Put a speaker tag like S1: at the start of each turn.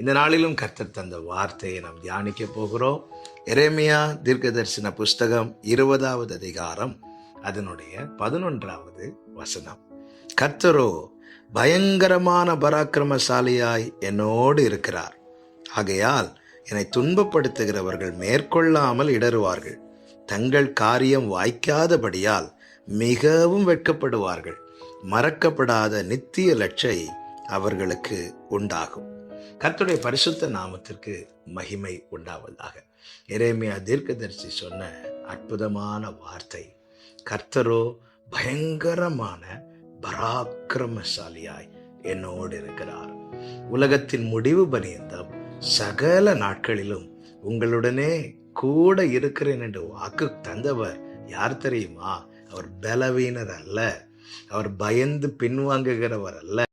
S1: இந்த நாளிலும் கர்த்தர் தந்த வார்த்தையை நாம் தியானிக்க போகிறோம் எரேமியா தீர்க்கதரிசன புஸ்தகம் இருபதாவது அதிகாரம் அதனுடைய பதினொன்றாவது வசனம் கர்த்தரோ பயங்கரமான பராக்கிரமசாலியாய் என்னோடு இருக்கிறார் ஆகையால் என்னை துன்பப்படுத்துகிறவர்கள் மேற்கொள்ளாமல் இடறுவார்கள் தங்கள் காரியம் வாய்க்காதபடியால் மிகவும் வெட்கப்படுவார்கள் மறக்கப்படாத நித்திய லட்சை அவர்களுக்கு உண்டாகும் கர்த்துடைய பரிசுத்த நாமத்திற்கு மகிமை உண்டாவதாக இறைமையா தீர்க்கதரிசி சொன்ன அற்புதமான வார்த்தை கர்த்தரோ பயங்கரமான பராக்கிரமசாலியாய் என்னோடு இருக்கிறார் உலகத்தின் முடிவு பரியந்தம் சகல நாட்களிலும் உங்களுடனே கூட இருக்கிறேன் என்று வாக்கு தந்தவர் யார் தெரியுமா அவர் பலவீனர் அல்ல அவர் பயந்து பின்வாங்குகிறவர் அல்ல